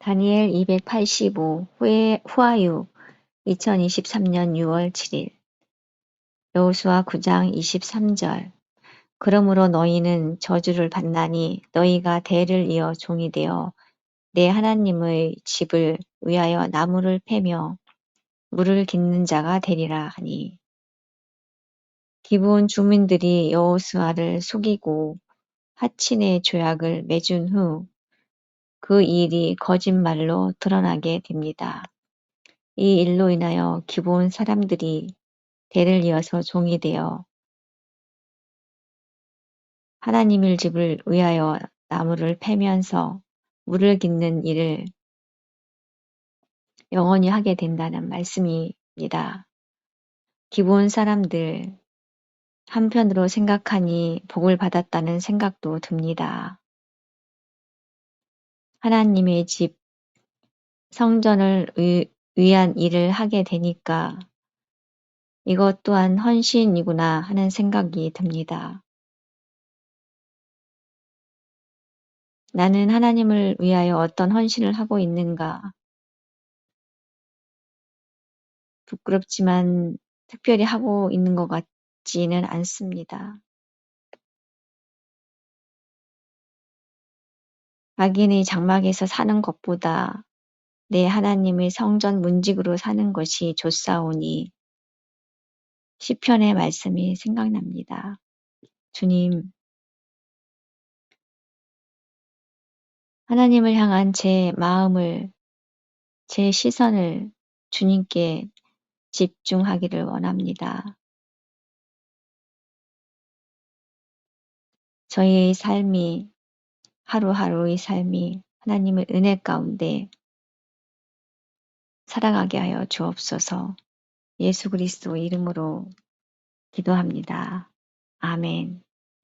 다니엘 285 후에, 후아유 2023년 6월 7일. 여호수아 9장 23절. 그러므로 너희는 저주를 받나니 너희가 대를 이어 종이 되어 내 하나님의 집을 위하여 나무를 패며 물을 깃는 자가 되리라 하니. 기브온 주민들이 여호수아를 속이고 하친의 조약을 맺은 후 그 일이 거짓말로 드러나게 됩니다. 이 일로 인하여 기본 사람들이 대를 이어서 종이 되어 하나님의 집을 위하여 나무를 패면서 물을 깃는 일을 영원히 하게 된다는 말씀입니다. 기본 사람들 한편으로 생각하니 복을 받았다는 생각도 듭니다. 하나님의 집 성전을 위, 위한 일을 하게 되니까 이것 또한 헌신이구나 하는 생각이 듭니다. 나는 하나님을 위하여 어떤 헌신을 하고 있는가? 부끄럽지만 특별히 하고 있는 것 같지는 않습니다. 자기의 장막에서 사는 것보다 내 하나님의 성전 문직으로 사는 것이 좋사오니 시편의 말씀이 생각납니다. 주님, 하나님을 향한 제 마음을, 제 시선을 주님께 집중하기를 원합니다. 저희의 삶이, 하루하루의 삶이 하나님의 은혜 가운데 살아가게 하여 주옵소서 예수 그리스도 이름으로 기도합니다. 아멘.